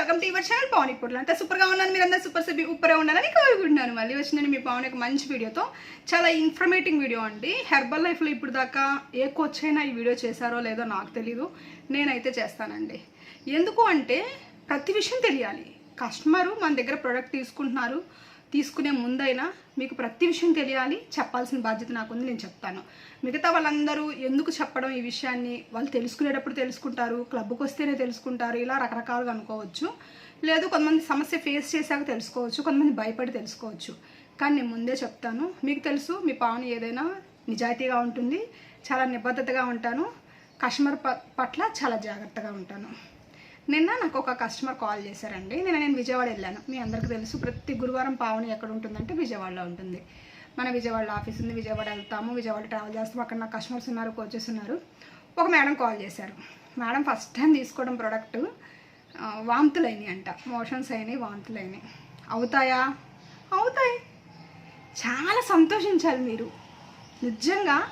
Welcome to your channel Pavan ఇప్పుడు అంతా సూపర్గా ఉన్నాను మీరు అందరూ సూపర్ సూపర్ ఉప్పరే ఉండాలని కోరుకుంటున్నాను. మళ్ళీ వచ్చినాను మీ పవన్ యొక్క మంచి వీడియోతో. చాలా ఇన్ఫర్మేటింగ్ వీడియో అండి. హెర్బల్ లైఫ్లో ఇప్పుడు దాకా ఏ కోచ్ అయినా ఈ వీడియో చేశారో లేదో నాకు తెలీదు. నేనైతే చేస్తానండి. ఎందుకు అంటే ప్రతి విషయం తెలియాలి. కస్టమరు మన దగ్గర ప్రోడక్ట్ తీసుకుంటున్నారు. తీసుకునే ముందైనా మీకు ప్రతి విషయం తెలియాలి చెప్పాల్సిన బాధ్యత నాకుంది నేను చెప్తాను. మిగతా వాళ్ళందరూ ఎందుకు చెప్పడం ఈ విషయాన్ని? వాళ్ళు తెలుసుకునేటప్పుడు తెలుసుకుంటారు క్లబ్కి వస్తేనే తెలుసుకుంటారు ఇలా రకరకాలుగా అనుకోవచ్చు. లేదు కొంతమంది సమస్య ఫేస్ చేశాక తెలుసుకోవచ్చు కొంతమంది భయపడి తెలుసుకోవచ్చు. కానీ నేను ముందే చెప్తాను మీకు తెలుసు మీ పావని ఏదైనా నిజాయితీగా ఉంటుంది చాలా నిబద్ధతగా ఉంటాను కస్టమర్ పట్ల చాలా జాగ్రత్తగా ఉంటాను. నిన్న నాకు ఒక కస్టమర్ కాల్ చేశారండి. నిన్న నేను విజయవాడ వెళ్ళాను. మీ అందరికీ తెలుసు ప్రతి గురువారం పావని ఎక్కడ ఉంటుందంటే విజయవాడలో ఉంటుంది. మన విజయవాడలో ఆఫీస్ ఉంది విజయవాడ వెళ్తాము విజయవాడ ట్రావెల్ చేస్తాము అక్కడ నా కస్టమర్స్ ఉన్నారు కోచెస్ ఉన్నారు. ఒక మేడం కాల్ చేశారు. మేడం ఫస్ట్ టైం తీసుకోవడం ప్రోడక్ట్ వాంతులైనవి అంట. మోషన్స్ అయినాయి వాంతులైనవి అవుతాయా? అవుతాయి. చాలా సంతోషించాలి మీరు. నిజంగా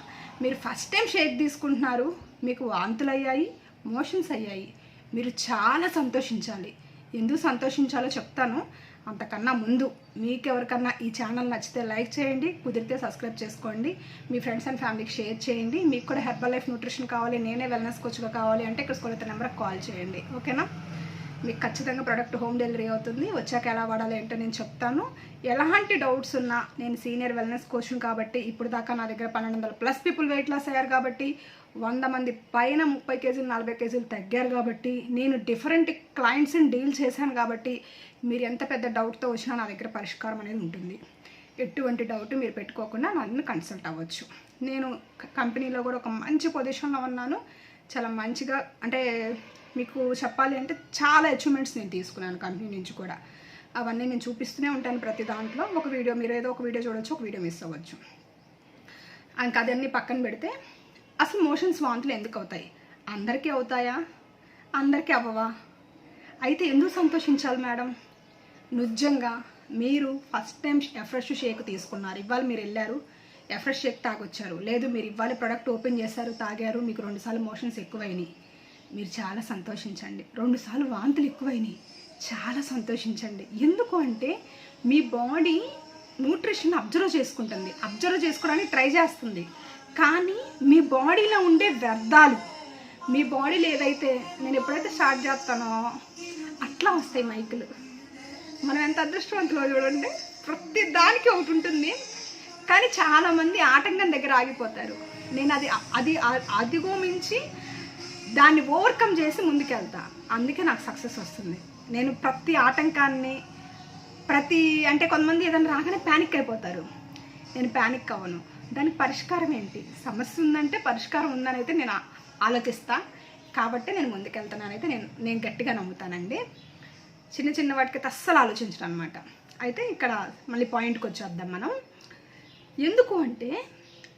మీరు ఫస్ట్ టైం షేక్ తీసుకుంటున్నారు మీకు వాంతులు అయ్యాయి మోషన్స్ అయ్యాయి. మీరు చాలా సంతోషించాలి. ఎందుకు సంతోషించాలో చెప్తాను. అంతకన్నా ముందు మీకు ఎవరికన్నా ఈ ఛానల్ నచ్చితే లైక్ చేయండి కుదిరితే సబ్స్క్రైబ్ చేసుకోండి మీ ఫ్రెండ్స్ అండ్ ఫ్యామిలీకి షేర్ చేయండి. మీకు కూడా హెర్బల్ లైఫ్ న్యూట్రిషన్ కావాలి నేనే వెల్నెస్ కోచ్గా కావాలి అంటే ఇక్కడ స్కూల్ నెంబర్కి కాల్ చేయండి. ఓకేనా? మీకు ఖచ్చితంగా ప్రోడక్ట్ హోమ్ డెలివరీ అవుతుంది. వచ్చాక ఎలా వాడాలి ఏంటో నేను చెప్తాను. ఎలాంటి డౌట్స్ ఉన్నా నేను సీనియర్ వెల్నెస్ కోచింగ్ కాబట్టి ఇప్పుడు దాకా నా దగ్గర పన్నెండు వందల ప్లస్ పీపుల్ వెయిట్ లాస్ అయ్యారు కాబట్టి వంద మంది పైన ముప్పై కేజీలు నలభై కేజీలు తగ్గారు కాబట్టి నేను డిఫరెంట్ క్లయింట్స్ని డీల్ చేశాను కాబట్టి మీరు ఎంత పెద్ద డౌట్తో వచ్చినా నా దగ్గర పరిష్కారం అనేది ఉంటుంది. ఎటువంటి డౌట్ మీరు పెట్టుకోకుండా నన్ను కన్సల్ట్ అవ్వచ్చు. నేను కంపెనీలో కూడా ఒక మంచి పొజిషన్లో ఉన్నాను. చాలా మంచిగా అంటే మీకు చెప్పాలి అంటే చాలా అచీవ్మెంట్స్ నేను తీసుకున్నాను కంపెనీ నుంచి కూడా. అవన్నీ నేను చూపిస్తూనే ఉంటాను ప్రతి దాంట్లో. ఒక వీడియో మీరు ఏదో ఒక వీడియో చూడొచ్చు ఒక వీడియో మిస్ అవ్వచ్చు. ఇంకా అదన్నీ పక్కన పెడితే అసలు మోషన్స్ వాంతులు ఎందుకు అవుతాయి? అందరికీ అవుతాయా? అందరికీ అవ్వవా? అయితే ఎందుకు సంతోషించాలి మేడం? నిజంగా మీరు ఫస్ట్ టైం ఎఫ్రెష్ షేక్ తీసుకున్నారు. ఇవాళ మీరు వెళ్ళారు. ఎఫ్రెష్ షేక్ తాగొచ్చారు. లేదు మీరు ఇవాళ ప్రోడక్ట్ ఓపెన్ చేశారు తాగారు మీకు రెండుసార్లు మోషన్స్ ఎక్కువైనాయి. మీరు చాలా సంతోషించండి. రెండుసార్లు వాంతులు ఎక్కువైనాయి. చాలా సంతోషించండి. ఎందుకు అంటే మీ బాడీ న్యూట్రిషన్ అబ్జర్వ్ చేసుకుంటుంది. అబ్జర్వ్ చేసుకోవడానికి ట్రై చేస్తుంది. కానీ మీ బాడీలో ఉండే వ్యర్థాలు మీ బాడీలో ఏదైతే నేను ఎప్పుడైతే స్టార్ట్ చేస్తానో అట్లా వస్తాయి మైకులు. మనం ఎంత అదృష్టవంతులో చూడండి ప్రతి దానికి ఒకటి ఉంటుంది. కానీ చాలామంది ఆటంకం దగ్గర ఆగిపోతారు. నేను అది అది అధిగమించి దాన్ని ఓవర్కమ్ చేసి ముందుకెళ్తా. అందుకే నాకు సక్సెస్ వస్తుంది. నేను ప్రతి ఆటంకాన్ని ప్రతి అంటే కొంతమంది ఏదైనా రాగానే ప్యానిక్ అయిపోతారు. నేను ప్యానిక్ అవ్వను. దానికి పరిష్కారం ఏంటి? సమస్య ఉందంటే పరిష్కారం ఉందని అయితే నేను ఆలోచిస్తా. కాబట్టి నేను ముందుకెళ్తానని అయితే నేను నేను గట్టిగా నమ్ముతానండి. చిన్న చిన్న వాటికి అస్సలు ఆలోచించడం అనమాట అయితే ఇక్కడ మళ్ళీ పాయింట్కి వచ్చేద్దాం మనం. ఎందుకు అంటే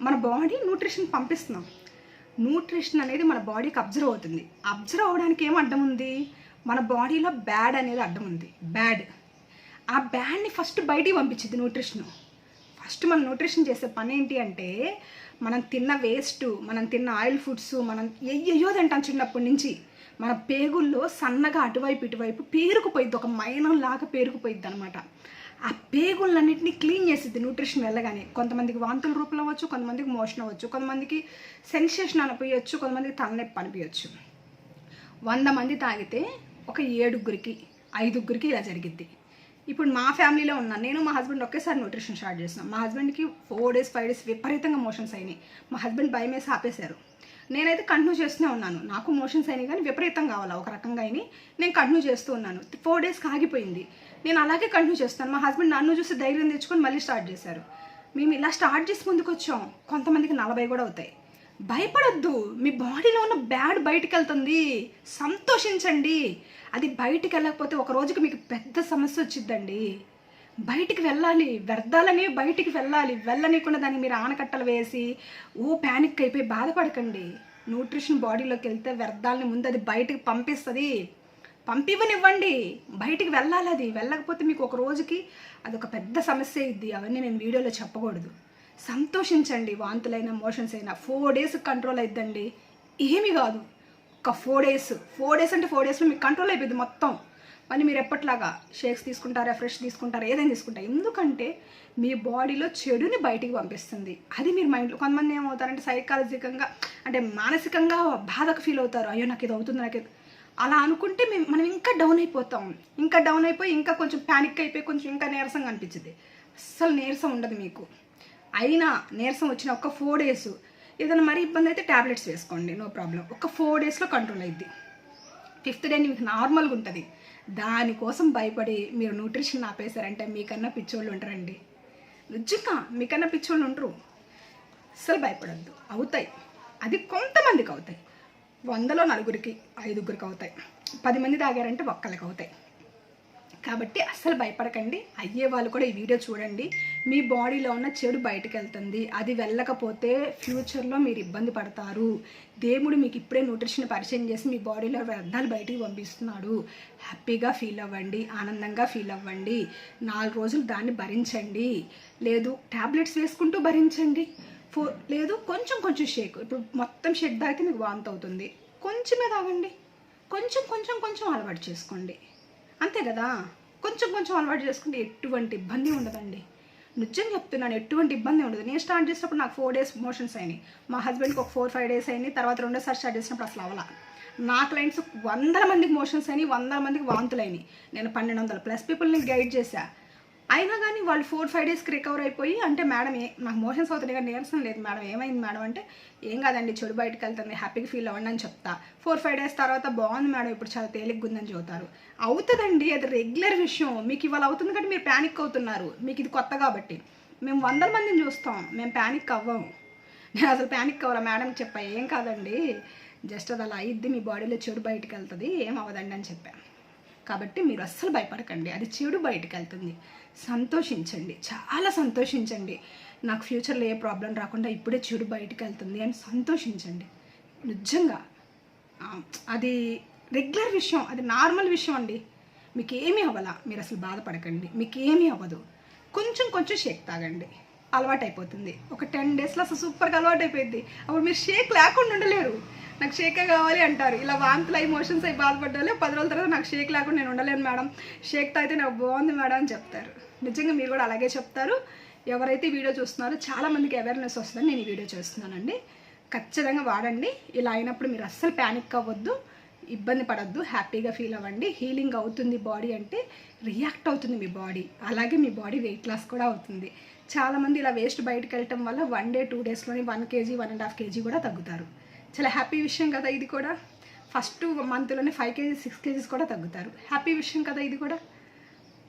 మన బాడీ న్యూట్రిషన్ పంపిస్తున్నాం. న్యూట్రిషన్ అనేది మన బాడీకి అబ్జర్వ్ అవుతుంది. అబ్జర్వ్ అవ్వడానికి ఏం అడ్డం ఉంది? మన బాడీలో బ్యాడ్ అనేది అడ్డం ఉంది. బ్యాడ్. ఆ బ్యాడ్ని ఫస్ట్ బయటికి పంపించింది న్యూట్రిషన్. ఫస్ట్ మనం న్యూట్రిషన్ చేసే పని ఏంటి అంటే మనం తిన్న వేస్ట్ మనం తిన్న ఆయిల్ ఫుడ్స్ మనం ఏయో తింటాం చిన్నప్పటి నుంచి. మన పేగుల్లో సన్నగా అటువైపు ఇటువైపు పేరుకుపోయిద్ది. ఒక మైనం లాగా పేరుకుపోయిద్ది అనమాట ఆ పేగులన్నింటినీ క్లీన్ చేసిద్ది న్యూట్రిషన్ వెళ్ళగానే. కొంతమందికి వాంతుల రూపంలో అవ్వచ్చు కొంతమందికి మోషన్ అవ్వచ్చు కొంతమందికి సెన్సేషన్ అనిపించవచ్చు కొంతమందికి తలనొప్పి అనిపించవచ్చు వంద మంది తాగితే ఒక ఏడుగురికి ఐదుగురికి ఇలా జరిగిద్ది. ఇప్పుడు మా ఫ్యామిలీలో ఉన్నాను నేను మా హస్బెండ్ ఒకేసారి న్యూట్రిషన్ స్టార్ట్ చేసినాం. మా హస్బెండ్కి ఫోర్ డేస్ ఫైవ్ డేస్ విపరీతంగా మోషన్స్ అయినాయి. మా హస్బెండ్ భయం వేసి ఆపేశారు నేనైతే కంటిన్యూ చేస్తూనే ఉన్నాను. నాకు మోషన్స్ అయినాయి కానీ విపరీతం కావాలా? ఒక రకంగా అయినాయి. నేను కంటిన్యూ చేస్తూ ఉన్నాను. ఫోర్ డేస్కి ఆగిపోయింది. నేను అలాగే కంటిన్యూ చేస్తాను. మా హస్బెండ్ నన్ను చూసి ధైర్యం తెచ్చుకొని మళ్ళీ స్టార్ట్ చేశారు. మేము ఇలా స్టార్ట్ చేసి ముందుకు వచ్చాం. కొంతమందికి నలభై కూడా అవుతాయి. భయపడొద్దు. మీ బాడీలో ఉన్న బ్యాడ్ బయటికి వెళ్తుంది. సంతోషించండి. అది బయటికి వెళ్ళకపోతే ఒక రోజుకి మీకు పెద్ద సమస్య వచ్చిద్దండి. బయటికి వెళ్ళాలి. వ్యర్థాలనేవి బయటికి వెళ్ళాలి. వెళ్ళనీయకుండా దాన్ని మీరు ఆనకట్టలు వేసి ఓ ప్యానిక్ అయిపోయి బాధపడకండి. న్యూట్రిషన్ బాడీలోకి వెళ్తే వ్యర్థాలని ముందు అది బయటకు పంపిస్తుంది. పంపివ్వనివ్వండి. బయటికి వెళ్ళాలి అది. వెళ్ళకపోతే మీకు ఒక రోజుకి అది ఒక పెద్ద సమస్య ఇద్ది అవన్నీ నేను వీడియోలో చెప్పకూడదు. సంతోషించండి. వాంతులైనా మోషన్స్ అయినా. ఫోర్ డేస్ కంట్రోల్ అయిద్దండి. ఏమి కాదు. ఒక ఫోర్ డేస్ ఫోర్ డేస్ అంటే ఫోర్ డేస్లో మీకు కంట్రోల్ అయిపోయింది మొత్తం. మళ్ళీ మీరు ఎప్పట్లాగా? షేక్స్ తీసుకుంటారా? ఫ్రెష్ తీసుకుంటారా? ఏదైనా తీసుకుంటారు? ఎందుకంటే మీ బాడీలో చెడుని బయటికి పంపిస్తుంది. అది మీరు మైండ్లో కొంతమంది ఏమవుతారంటే సైకాలజికంగా అంటే మానసికంగా బాధకు ఫీల్ అవుతారు. అయ్యో నాకు ఇది అవుతుంది నాకు ఇది అలా అనుకుంటే మేము మనం ఇంకా డౌన్ అయిపోతాం. ఇంకా డౌన్ అయిపోయి ఇంకా కొంచెం ప్యానిక్ అయిపోయి కొంచెం ఇంకా నీరసంగా అనిపించింది అస్సలు నీరసం ఉండదు మీకు. అయినా నీరసం వచ్చిన ఒక ఫోర్ డేస్ ఏదైనా మరీ ఇబ్బంది అయితే ట్యాబ్లెట్స్ వేసుకోండి నో ప్రాబ్లం ఒక ఫోర్ డేస్లో కంట్రోల్ అయింది ఫిఫ్త్ డే మీకు నార్మల్గా ఉంటుంది. దానికోసం భయపడి మీరు న్యూట్రిషన్ ఆపేశారంటే మీకన్నా పిచ్చోళ్ళు ఉంటారండి నిజంగా మీకన్నా పిచ్చోళ్ళు ఉంటారు అస్సలు భయపడద్దు. అవుతాయి. అది కొంతమందికి అవుతాయి. వందలో నలుగురికి ఐదుగురికి అవుతాయి. పది మంది తాగారంటే ఒక్కరికి అవుతాయి. కాబట్టి అస్సలు భయపడకండి. అయ్యే వాళ్ళు కూడా ఈ వీడియో చూడండి. మీ బాడీలో ఉన్న చెడు బయటకు వెళ్తుంది అది వెళ్ళకపోతే ఫ్యూచర్లో మీరు ఇబ్బంది పడతారు. దేవుడు మీకు ఇప్పుడే న్యూట్రిషన్ పరిచయం చేసి మీ బాడీలో వ్యర్థాలు బయటికి పంపిస్తున్నాడు. హ్యాపీగా ఫీల్ అవ్వండి. ఆనందంగా ఫీల్ అవ్వండి. నాలుగు రోజులు దాన్ని భరించండి. లేదు ట్యాబ్లెట్స్ వేసుకుంటూ భరించండి. ఫో లేదు కొంచెం కొంచెం షేక్. ఇప్పుడు మొత్తం షేక్ తాగితే మీకు వాంతి అవుతుంది. కొంచెమే తాగండి. కొంచెం కొంచెం కొంచెం అలవాటు చేసుకోండి. అంతే కదా? కొంచెం కొంచెం అలవాటు చేసుకుంటే ఎటువంటి ఇబ్బంది ఉండదండి. నిజం చెప్తున్నాను ఎటువంటి ఇబ్బంది ఉండదు. నేను స్టార్ట్ చేసినప్పుడు నాకు ఫోర్ డేస్ మోషన్స్ అయినాయి. మా హస్బెండ్కి ఒక ఫోర్ ఫైవ్ డేస్ అయినాయి. తర్వాత రెండోసారి స్టార్ట్ చేసినప్పుడు అసలు అవలా నా క్లయింట్స్ వందల మందికి మోషన్స్ అయినాయి వందల మందికి వాంతులు అయినాయి నేను పన్నెండు వందల ప్లస్ పీపుల్ని గైడ్ చేశా. అయినా కానీ వాళ్ళు ఫోర్ ఫైవ్ డేస్కి రికవర్ అయిపోయి అంటే మేడం ఏ నాకు మోషన్స్ అవుతున్నాయి కానీ నీరసం లేదు మేడం ఏమైంది మేడం అంటే ఏం కాదండి చెడు బయటకు వెళ్తుంది హ్యాపీగా ఫీల్ అవ్వండి అని చెప్తా. ఫోర్ ఫైవ్ డేస్ తర్వాత బాగుంది మేడం ఇప్పుడు చాలా తేలిగ్గా ఉందని చెబుతారు. అవుతుందండి అది రెగ్యులర్ విషయం. మీకు ఇవాళ అవుతుంది కాబట్టి మీరు ప్యానిక్ అవుతున్నారు. మీకు ఇది కొత్త కాబట్టి. మేము వందల మందిని చూస్తాం మేము ప్యానిక్ అవ్వము. నేను అసలు ప్యానిక్ అవ్వాలా మేడం చెప్పా ఏం కాదండి జస్ట్ అది అలా అయ్యిద్ది మీ బాడీలో చెడు బయటకు వెళ్తుంది ఏం అవ్వదండి అని చెప్పాను కాబట్టి మీరు అస్సలు భయపడకండి. అది చెడు బయటకు వెళ్తుంది సంతోషించండి. చాలా సంతోషించండి. నాకు ఫ్యూచర్లో ఏ ప్రాబ్లం రాకుండా ఇప్పుడే చెడు బయటకు వెళ్తుంది అని సంతోషించండి. నిజంగా. అది రెగ్యులర్ విషయం. అది నార్మల్ విషయం అండి. మీకు ఏమీ అవ్వాలా. మీరు అసలు బాధపడకండి. మీకు ఏమీ అవ్వదు. కొంచెం కొంచెం షేక్ తాగండి. అలవాటు అయిపోతుంది ఒక టెన్ డేస్లో అసలు సూపర్గా అలవాటు అయిపోయింది అప్పుడు మీరు షేక్ లేకుండా ఉండలేరు. నాకు షేకే కావాలి అంటారు. ఇలా వాంతులు అయి మోషన్స్ అయి బాధపడ్డాలి పది రోజుల తర్వాత నాకు షేక్ లేకుండా నేను ఉండలేను మేడం. షేక్ తాగితే నాకు బాగుంది మేడం అని చెప్తారు. నిజంగా మీరు కూడా అలాగే చెప్తారు. ఎవరైతే ఈ వీడియో చూస్తున్నారో చాలామందికి అవేర్నెస్ వస్తుందని నేను ఈ వీడియో చేస్తున్నానండి. ఖచ్చితంగా వాడండి. ఇలా అయినప్పుడు మీరు అస్సలు ప్యానిక్ అవ్వద్దు. ఇబ్బంది పడద్దు. హ్యాపీగా ఫీల్ అవ్వండి. హీలింగ్ అవుతుంది బాడీ అంటే రియాక్ట్ అవుతుంది మీ బాడీ అలాగే మీ బాడీ వెయిట్ లాస్ కూడా అవుతుంది. చాలామంది ఇలా వేస్ట్ బయటకు వెళ్ళటం వల్ల వన్ డే టూ డేస్లోనే one KG one and half KG కూడా తగ్గుతారు. చాలా హ్యాపీ విషయం కదా ఇది కూడా. ఫస్ట్ మంత్లోనే ఫైవ్ కేజీస్ సిక్స్ కేజీస్ కూడా తగ్గుతారు. హ్యాపీ విషయం కదా ఇది కూడా.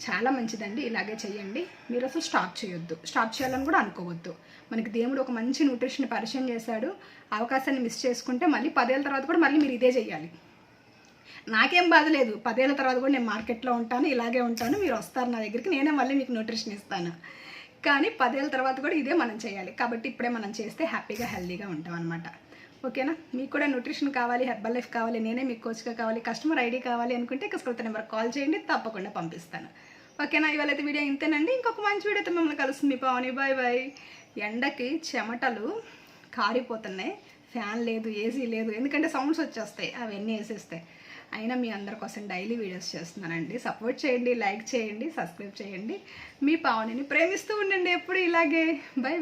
చాలా మంచిదండి ఇలాగే చేయండి మీరు అసలు స్టాప్ చేయొద్దు. స్టాప్ చేయాలని కూడా అనుకోవద్దు. మనకి దేవుడు ఒక మంచి న్యూట్రిషన్ పరిచయం చేశాడు. అవకాశాన్ని మిస్ చేసుకుంటే మళ్ళీ పదేళ్ళ తర్వాత కూడా మళ్ళీ మీరు ఇదే చేయాలి నాకేం బాధ లేదు. పదేళ్ళ తర్వాత కూడా నేను మార్కెట్లో ఉంటాను ఇలాగే ఉంటాను. మీరు వస్తారు నా దగ్గరికి నేనే మళ్ళీ మీకు న్యూట్రిషన్ ఇస్తాను. కానీ పదేళ్ళ తర్వాత కూడా ఇదే మనం చేయాలి కాబట్టి ఇప్పుడే మనం చేస్తే హ్యాపీగా హెల్దీగా ఉంటాం అనమాట ఓకేనా? మీకు కూడా న్యూట్రిషన్ కావాలి హెర్బల్ లైఫ్ కావాలి నేనే మీకు కోచ్గా కావాలి కస్టమర్ ఐడి కావాలి అనుకుంటే ఇక నెంబర్ కాల్ చేయండి తప్పకుండా పంపిస్తాను. ఓకేనా? ఇవాళైతే వీడియో ఇంతేనండి. ఇంకొక మంచి వీడియోతో మిమ్మల్ని కలుస్తుంది పావని. Bye bye. ఎండకి చెమటలు కారిపోతున్నాయి. ఫ్యాన్ లేదు ఏసీ లేదు. ఎందుకంటే సౌండ్స్ వచ్చేస్తాయి అవన్నీ వేసేస్తాయి. అయినా మీ అందరి కోసం డైలీ వీడియోస్ చేస్తున్నానండి. సపోర్ట్ చేయండి లైక్ చేయండి సబ్స్క్రైబ్ చేయండి. మీ పావనిని ప్రేమిస్తూ ఉండండి ఎప్పుడు ఇలాగే. బై